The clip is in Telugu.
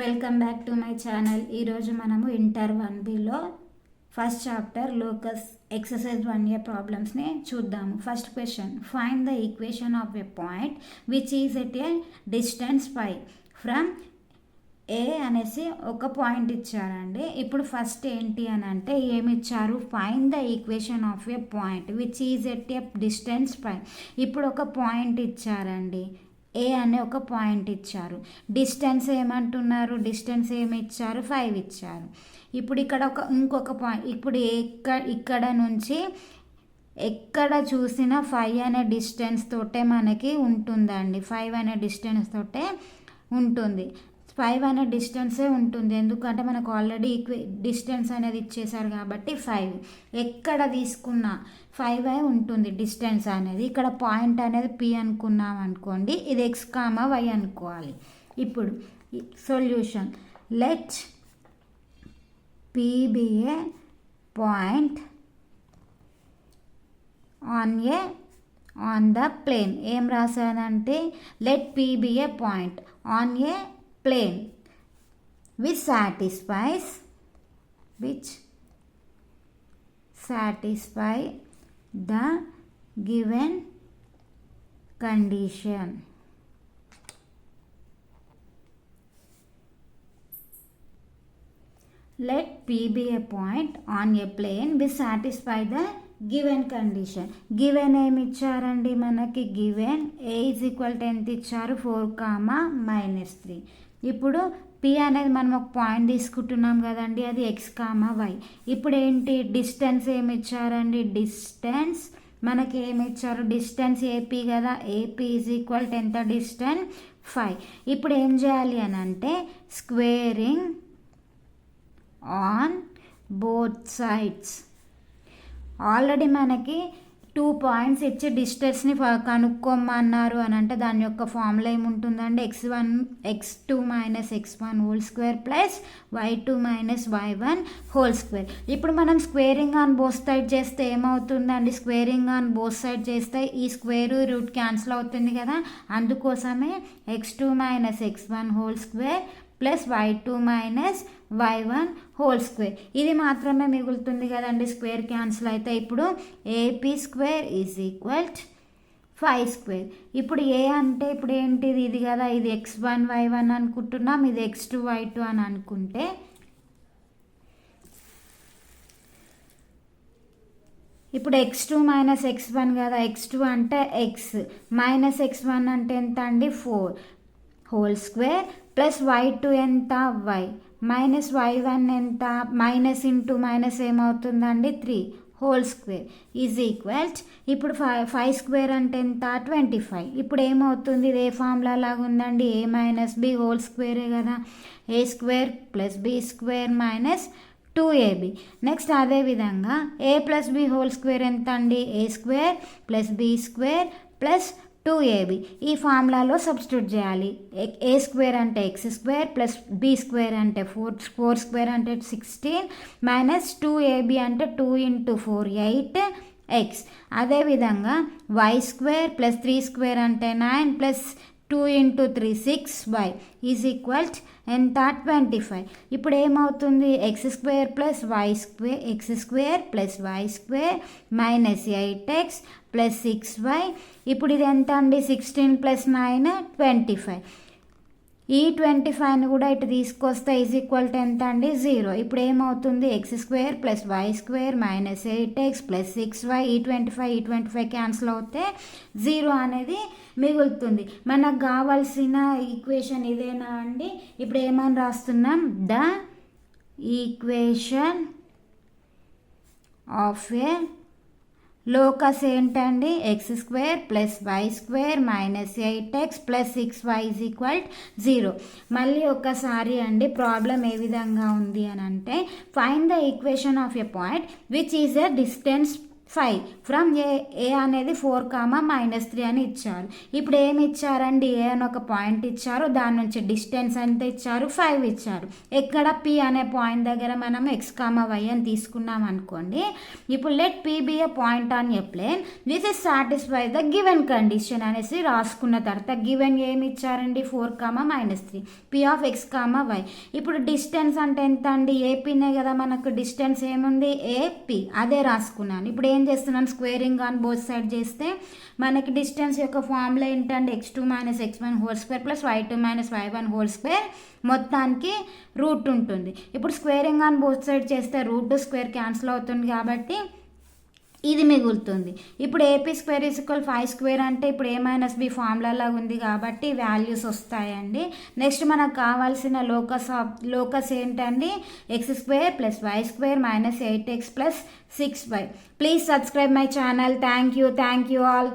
Welcome back to my channel. ఈరోజు మనము inter one below first chapter locus exercise one year ప్రాబ్లమ్స్ని చూద్దాము. First question find the equation of a point which is at a distance five from A అనేసి ఒక పాయింట్ ఇచ్చారండి. ఇప్పుడు ఫస్ట్ ఏంటి అని అంటే ఏమి ఇచ్చారు find the equation of a point which is at a distance five ఇప్పుడు ఒక పాయింట్ ఇచ్చారండి. ఏ అనే ఒక పాయింట్ ఇచ్చారు. డిస్టెన్స్ ఏమంటున్నారు? డిస్టెన్స్ ఏమి ఇచ్చారు? ఫైవ్ ఇచ్చారు. ఇప్పుడు ఇక్కడ ఒక ఇంకొక పాయింట్ ఇప్పుడు ఎక్కడ ఇక్కడ నుంచి ఎక్కడ చూసినా ఫైవ్ అనే డిస్టెన్స్ తోటే మనకి ఉంటుందండి. ఫైవ్ అనే డిస్టెన్స్ తోటే ఉంటుంది. ఫైవ్ అనే డిస్టెన్సే ఉంటుంది. ఎందుకంటే మనకు ఆల్రెడీ ఈక్వే డిస్టెన్స్ అనేది ఇచ్చేసారు కాబట్టి ఫైవ్ ఎక్కడ తీసుకున్నా ఫైవ్ అయి ఉంటుంది డిస్టెన్స్ అనేది. ఇక్కడ పాయింట్ అనేది పి అనుకున్నాం అనుకోండి ఇది ఎక్స్ కామ వై అనుకోవాలి. ఇప్పుడు solution let P be a point on a on the plane ఏం రాశానంటే let P be a point on a plane which satisfies which satisfy the given condition let p be a point on a plane which satisfy the given condition given ఏమి ఇచ్చారండి మనకి given A is equal to ఎంత ఇచ్చారు ఫోర్ కామా మైనస్ త్రీ ఇప్పుడు పి అనేది మనం ఒక పాయింట్ తీసుకుంటున్నాం కదండి అది ఎక్స్ కామా వై ఇప్పుడు ఏంటి? డిస్టెన్స్ ఏమి ఇచ్చారండి? డిస్టెన్స్ మనకి ఏమి ఇచ్చారు? డిస్టెన్స్ ఏపీ కదా. ఏపీ ఈజ్ ఈక్వల్ టు ఎంత? డిస్టెన్స్ ఫైవ్ ఇప్పుడు ఏం చేయాలి అని అంటే squaring on both sides already మనకి టూ పాయింట్స్ ఇచ్చి డిస్టెన్స్ని కనుక్కోమన్నారు అని అంటే దాని యొక్క ఫార్ములా ఏముంటుందండి? X one x two minus x one whole square plus y two minus y one whole square ఇప్పుడు మనం స్క్వేరింగ్ ఆన్ బోత్ సైడ్ చేస్తే ఏమవుతుందండి? స్క్వేరింగ్ ఆన్ బోత్ సైడ్ చేస్తే ఈ స్క్వేర్ రూట్ క్యాన్సిల్ అవుతుంది కదా? అందుకోసమే x two minus x one whole square plus y two minus y one whole square ఇది మాత్రమే మిగులుతుంది కదండి స్క్వేర్ క్యాన్సిల్ అయితే ఇప్పుడు AP square is equal five square ఇప్పుడు ఏ అంటే ఇప్పుడు ఏంటిది? ఇది కదా ఇది ఎక్స్ వన్ వై వన్ అనుకుంటున్నాం. ఇది ఎక్స్ టూ వై టూ అని అనుకుంటే ఇప్పుడు x two minus x one కదా ఎక్స్ టూ అంటే ఎక్స్ మైనస్ ఎక్స్ వన్ అంటే ఎంత అండి? Four whole square plus y two ఎంత? వై. మైనస్ వై వన్ ఎంత? మైనస్ ఇంటూ మైనస్ ఏమవుతుందండి? Three. Whole square. Is equals ఇప్పుడు ఫైవ్ ఫైవ్ స్క్వేర్ అంటే ఎంత? Twenty five. ఇప్పుడు ఏమవుతుంది? ఇది ఏ ఫార్ములా లాగా ఉందండి ఏ మైనస్ బి హోల్ స్క్వేరే కదా. A square plus b square minus two ab next అదేవిధంగా a plus b whole square ఎంత అండి a square plus b square plus two ab. ఈ ఫార్ములాలో సబ్స్టిట్యూట్ చేయాలి. ఏ స్క్వేర్ అంటే x square plus b square అంటే ఫోర్ ఫోర్ స్క్వేర్ అంటే సిక్స్టీన్ మైనస్ టూ ఏబి అంటే two into four eight x. అదేవిధంగా y square plus three square అంటే nine plus two into three six y is equal ఎంత ట్వంటీ ఫైవ్ ఇప్పుడు ఏమవుతుంది? X square plus y square x square plus y square minus eight x plus six y ఇప్పుడు ఇది ఎంత అండి? Sixteen plus nine twenty five ఈ ట్వంటీ ఫైవ్ని కూడా ఇటు తీసుకొస్తే ఈజ్ ఈక్వల్ టు ఎంత అండి? జీరో ఇప్పుడు ఏమవుతుంది? X square plus y square minus eight x plus six y ఈ ట్వంటీ ఫైవ్ ఈ ట్వంటీ ఫైవ్ క్యాన్సిల్ అవుతే జీరో అనేది మిగులుతుంది. మనకు కావాల్సిన ఈక్వేషన్ ఇదేనా అండి? ఇప్పుడు ఏమని రాస్తున్నాం? The equation of a locus ఏంటండి? X square plus y square minus eight x plus six y is equal zero మళ్ళీ ఒకసారి అండి ప్రాబ్లం ఏ విధంగా ఉంది అని అంటే find the equation of a point which is a distance five. From A A అనేది ఫోర్ కామా మైనస్ త్రీ అని ఇచ్చారు. ఇప్పుడు ఏమి ఇచ్చారండి? ఏ అని ఒక పాయింట్ ఇచ్చారు. దాని నుంచి డిస్టెన్స్ ఎంత ఇచ్చారు? ఫైవ్ ఇచ్చారు. ఎక్కడ పి అనే పాయింట్ దగ్గర మనం ఎక్స్ కామా వై అని తీసుకున్నాం అనుకోండి. ఇప్పుడు let P be a point on a plane this is satisfy the given condition అనేసి రాసుకున్న తర్వాత గివెన్ ఏమి ఇచ్చారండి? Four comma minus three. P of x comma y ఇప్పుడు డిస్టెన్స్ అంటే ఎంత అండి ఏపీనే కదా మనకు. డిస్టెన్స్ ఏముంది? ఏపీ అదే రాసుకున్నాను. ఇప్పుడు ఏం చేస్తున్నాను? స్క్వేరింగ్ ఆన్ బోత్ సైడ్ చేస్తే మనకి డిస్టెన్స్ యొక్క ఫార్ములా ఏంటంటే x two minus x one whole square plus y two minus y one whole square మొత్తానికి రూట్ ఉంటుంది. ఇప్పుడు స్క్వేరింగ్ ఆన్ బోత్ సైడ్ చేస్తే రూట్ స్క్వేర్ క్యాన్సిల్ అవుతుంది కాబట్టి ఇది మిగులుతుంది. ఇప్పుడు AP square equal five square అంటే ఇప్పుడు ఏ మైనస్ బి ఫార్ములాలా ఉంది కాబట్టి వాల్యూస్ వస్తాయండి. నెక్స్ట్ మనకు కావాల్సిన లోకస్ ఆఫ్ లోకస్ ఏంటండి? X square plus y square minus eight x plus six y please subscribe my channel thank you thank you all